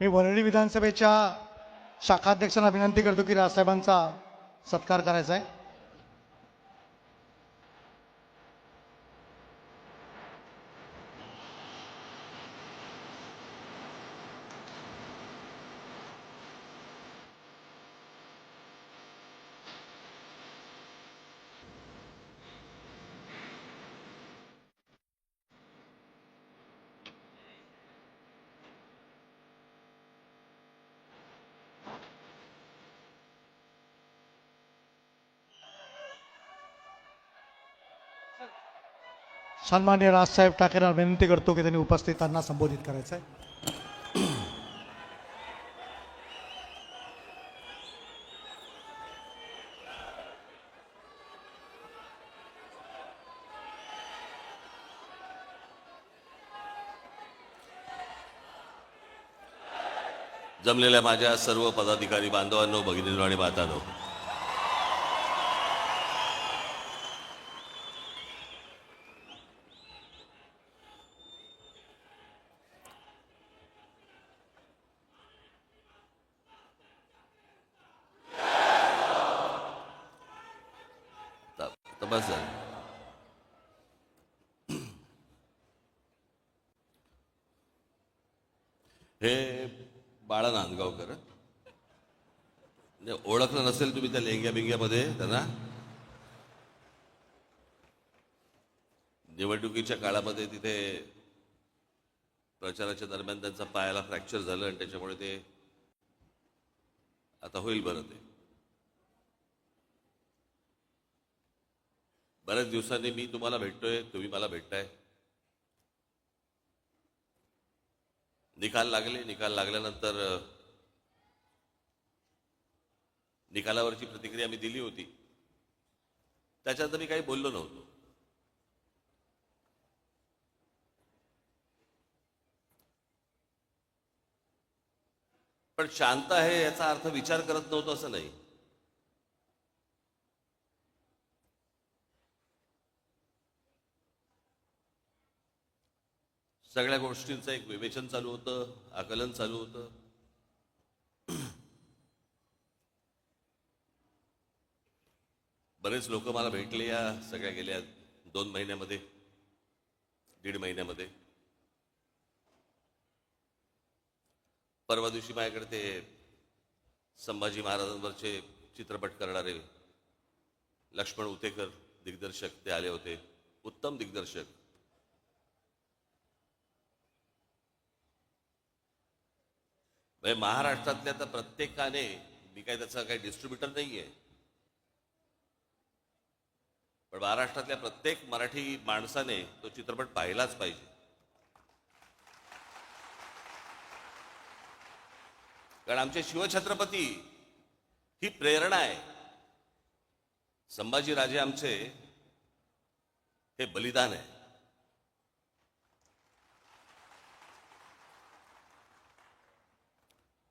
मी वरळी विधानसभेच्या शाखाध्यक्षांना विनंती करतो की राजसाहेबांचा सत्कार करायचा आहे. सन्मान्य राजसाहेब ठाकरेंना विनंती करतो की त्यांनी उपस्थितांना संबोधित करायचं आहे जमलेल्या माझ्या सर्व पदाधिकारी बांधवांनो भगिनींनो आणि मातांनो त- बस झालं. हे बाळा नांदगावकर. म्हणजे ओळखलं नसेल तुम्ही त्या लेंग्या बिंग्यामध्ये त्यांना? निवडणुकीच्या काळामध्ये तिथे प्रचाराच्या दरम्यान त्यांचा पायाला फ्रॅक्चर झालं आणि त्याच्यामुळे ते आता होईल बरं ते. बऱ्याच दिवसांनी मी तुम्हाला भेटतोय तुम्ही मला भेटताय. निकाल लागले निकाल लागल्यानंतर निकालावरची प्रतिक्रिया मी दिली होती. त्याच्यानंतर मी काही बोललो नव्हतो. पण शांत आहे याचा अर्थ विचार करत नव्हतो असं नाही. सगळ्या गोष्टींचं एक विवेचन चालू होतं आकलन चालू होतं. बरेच लोक मला भेटले या सगळ्या गेल्या दोन महिन्यामध्ये दीड महिन्यामध्ये. परवा दिवशी माझ्याकडे ते संभाजी महाराजांवरचे चित्रपट करणारे लक्ष्मण उतेकर दिग्दर्शक ते आले होते उत्तम दिग्दर्शक. म्हणजे महाराष्ट्रातल्या तर प्रत्येकाने मी काय त्याचा काही डिस्ट्रीब्युटर नाहीये. पण महाराष्ट्रातल्या प्रत्येक मराठी माणसाने तो चित्रपट पाहिलाच पाहिजे. कारण आमचे शिवछत्रपती ही प्रेरणा आहे. संभाजीराजे आमचे हे बलिदान आहे.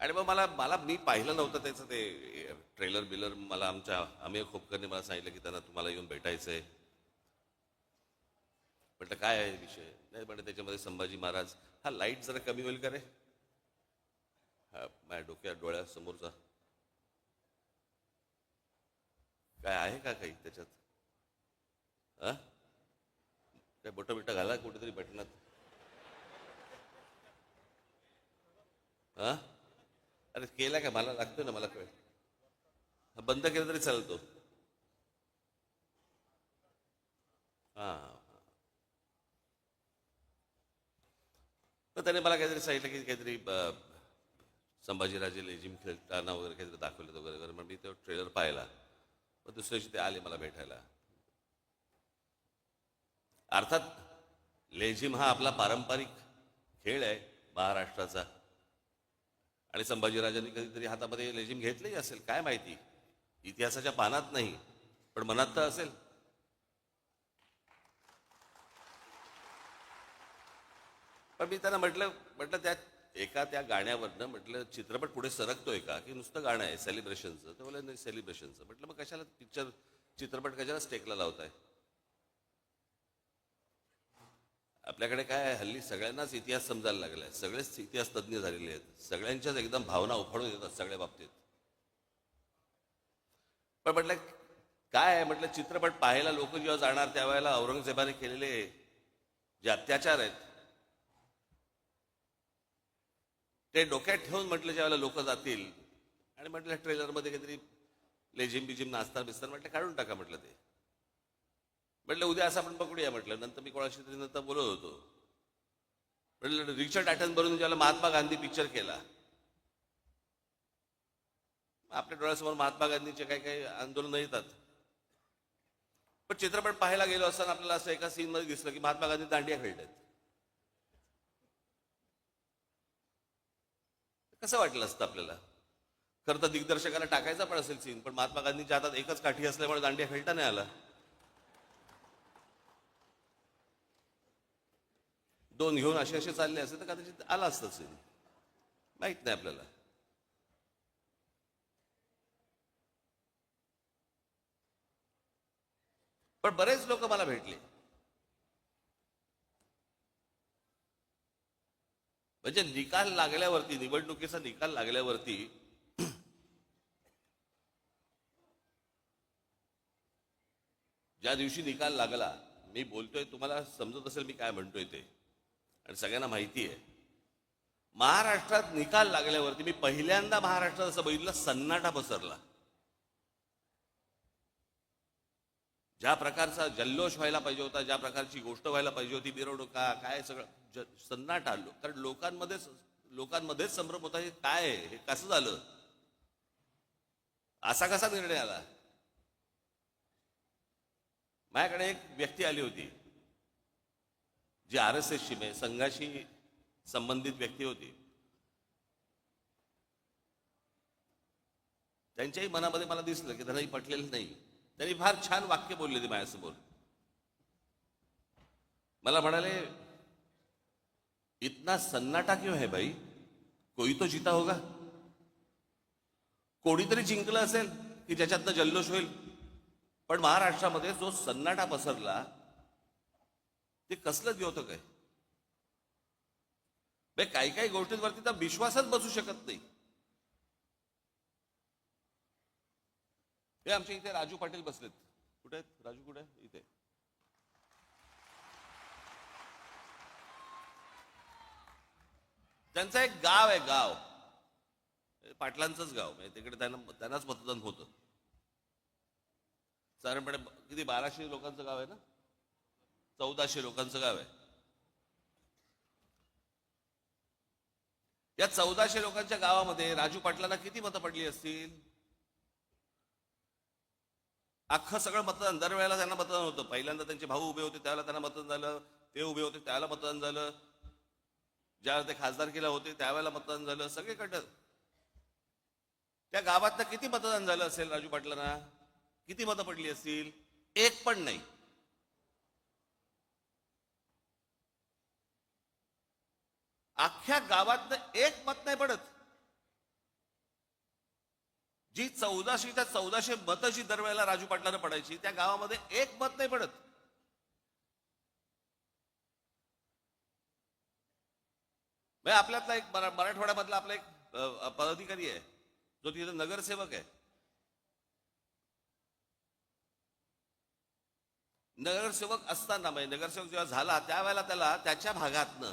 आणि मग मला मला मी पाहिलं नव्हतं त्याचं ते ट्रेलर बिलर. मला आमच्या आम्ही खोपकरने मला सांगितलं की त्यांना तुम्हाला येऊन भेटायचंय. म्हटलं काय आहे विषय? नाही म्हटलं त्याच्यामध्ये संभाजी महाराज. हा लाइट जरा कमी होईल का रे? हा माझ्या डोक्या डोळ्यासमोरचा. काय आहे का काही त्याच्यात? हा? काय बोटं बिट घाला कुठेतरी भेटणार. हा? अरे केला का मला लागतोय ना मला कळ बंद केलं तरी चालतो. हा तर त्याने मला काहीतरी सांगितलं की काहीतरी संभाजीराजे लेझिम खेळताना वगैरे काहीतरी दाखवलं वगैरे वगैरे. मग मी तो ट्रेलर पाहिला. मग दुसऱ्या दिवशी ते आले मला भेटायला. अर्थात लेझिम हा आपला पारंपरिक खेळ आहे महाराष्ट्राचा. आणि संभाजीराजांनी कधीतरी हातामध्ये लेझिम घेतलेही असेल काय माहिती? इतिहासाच्या पानात नाही पण मनात तर असेल. पण मी त्यांना म्हटलं म्हटलं त्या एका त्या गाण्यावरनं म्हटलं चित्रपट पुढे सरकतोय का? की नुसतं गाणं आहे सेलिब्रेशनचं तर बोला नाही सेलिब्रेशनचं म्हटलं मग कशाला पिक्चर चित्रपट कशाला स्टेकला लावताय आपल्या आपल्याकडे काय आहे, हल्ली सगळ्यांनाच इतिहास समजायला लागलाय. सगळेच इतिहास तज्ज्ञ झालेले आहेत. सगळ्यांच्याच एकदम भावना उफाळून येतात सगळ्या बाबतीत. पण म्हटलं काय आहे? म्हटलं चित्रपट पाहायला लोक जेव्हा जाणार त्यावेळेला औरंगजेबाने केलेले जे अत्याचार आहेत ते डोक्यात ठेवून म्हटलं ज्यावेळेला लोक जातील आणि म्हटलं ट्रेलरमध्ये काहीतरी लेझिम बिजिम नाचता बिस्तार म्हटलं काढून टाका म्हटलं ते. म्हटलं उद्या असं आपण पकडूया म्हटलं. नंतर मी कोणाशी तरी नंतर बोलत होतो. म्हटलं रिचर्ड भरून ज्याला महात्मा गांधी पिक्चर केला. आपल्या डोळ्यासमोर महात्मा गांधीचे काही काही आंदोलन येतात. पण चित्रपट पाहायला गेलो असताना आपल्याला असं एका सीन मध्ये दिसलं की महात्मा गांधी दांडिया खेळतात. कसं वाटलं असतं आपल्याला? खरं तर दिग्दर्शकाला टाकायचा पण असेल सीन पण महात्मा गांधीच्या हातात एकच काठी असल्यामुळे दांडिया खेळता नाही आला. दोन घेऊन असे असे चालले असते तर कदाचित आला असतं सीन माहीत नाही आपल्याला. पण बरेच लोक मला भेटले. म्हणजे निकाल लागल्यावरती निवडणुकीचा निकाल लागल्यावरती ज्या दिवशी निकाल लागला मी बोलतोय तुम्हाला समजत असेल मी काय म्हणतोय ते. आणि सगळ्यांना माहिती आहे. महाराष्ट्रात निकाल लागल्यावरती मी पहिल्यांदा महाराष्ट्रात असं बघितलं सन्नाटा पसरला. ज्या प्रकारचा जल्लोष व्हायला पाहिजे होता ज्या प्रकारची गोष्ट व्हायला पाहिजे होती मिरवणुका काय सगळं ज- आलो. कारण लोकांमध्येच लोकांमध्येच संभ्रम होता हे काय आहे? हे कसं झालं? असा कसा निर्णय आला? माझ्याकडे एक व्यक्ती आली होती. जी आर एस एसची म्हणजे संघाशी संबंधित व्यक्ती होती. त्यांच्याही मनामध्ये मला दिसलं की त्यांनाही पटलेलं नाही. त्यांनी फार छान वाक्य बोलले ते माझ्यासमोर. मला म्हणाले इतना सन्नाटा क्यों है भाई? कोई तो जीता होगा. कोणीतरी जिंकलं असेल की ज्याच्यातनं जल्लोष होईल. पण महाराष्ट्रामध्ये जो सन्नाटा पसरला ते कसलं द्योतक आहे? बे, काही काही गोष्टींवरती तर विश्वासच बसू शकत नाही. हे आमच्या इथे राजू पाटील बसलेत. कुठे आहेत? राजू कुठे आहे? इथे. त्यांचं एक गाव आहे गाव. पाटलांचंच गाव. म्हणजे तिकडे त्यांना त्यांनाच मतदान होतं. साधारणपणे किती? बाराशे लोकांचं गाव आहे ना? चौदाशे लोकांचं गाव आहे. या चौदाशे लोकांच्या गावामध्ये राजू पाटलांना किती मतं पडली असतील? अख्खं सगळं मतदान दरवेळेला त्यांना मतदान होतं. पहिल्यांदा त्यांचे भाऊ उभे होते त्यावेळेला त्यांना मतदान झालं. ते उभे होते त्यावेळेला मतदान झालं. ज्यावेळेला ते खासदार केला होते त्यावेळेला मतदान झालं. सगळीकडं. त्या गावातनं किती मतदान झालं असेल राजू पाटलांना? किती मतं पडली असतील? एक पण नाही. अख्ख्या गावातनं एक मत नाही पडत. जी चौदाशे त्या चौदाशे मतं जी दरवेळेला राजू पाटलानं पडायची त्या गावामध्ये एक मत नाही पडत. म्हणजे आपल्यातला एक मराठवाड्यामधला आपला एक पदाधिकारी आहे. जो तिथे नगरसेवक आहे. नगरसेवक असताना म्हणजे नगरसेवक जेव्हा झाला त्यावेळेला त्याला त्याच्या भागातनं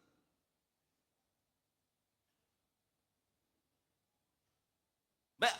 But